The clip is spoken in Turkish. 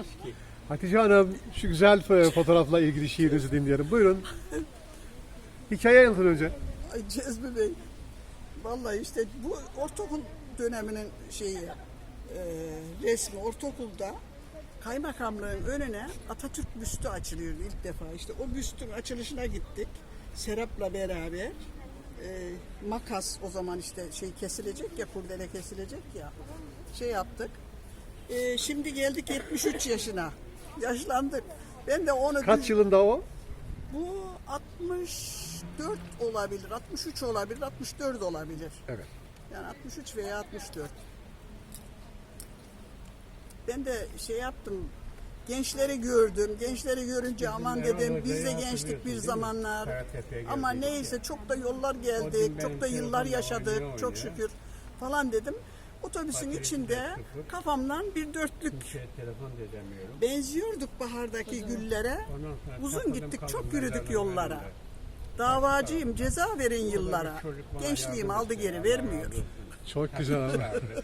olmaz ki. Hatice Hanım şu güzel e, fotoğrafla ilgili şiirinizi dinleyelim. Buyurun. Hikaye anlatın önce. Ay Cezmi Bey, vallahi işte bu ortaokul döneminin şeyi, e, resmi ortaokulda kaymakamlığın önüne Atatürk büstü açılıyordu ilk defa. İşte o büstün açılışına gittik. Serap'la beraber. E, makas o zaman işte şey kesilecek ya, kurdele kesilecek ya. Şey yaptık. E, şimdi geldik 73 yaşına. Yaşlandık. Ben de onu Kaç yılında o? bu 64 olabilir, 63 olabilir, 64 olabilir. Evet. Yani 63 veya 64. Ben de şey yaptım, gençleri gördüm. Gençleri görünce aman dedim biz de gençtik bir zamanlar. Ama neyse çok da yollar geldik, çok da yıllar yaşadık çok şükür falan dedim. Otobüsün içinde kafamdan bir dörtlük telefon da edemiyorum. benziyorduk bahardaki güllere. Uzun gittik, çok yürüdük yollara. Davacıyım, ceza verin yıllara. Gençliğim aldı geri vermiyor. Çok güzel ama.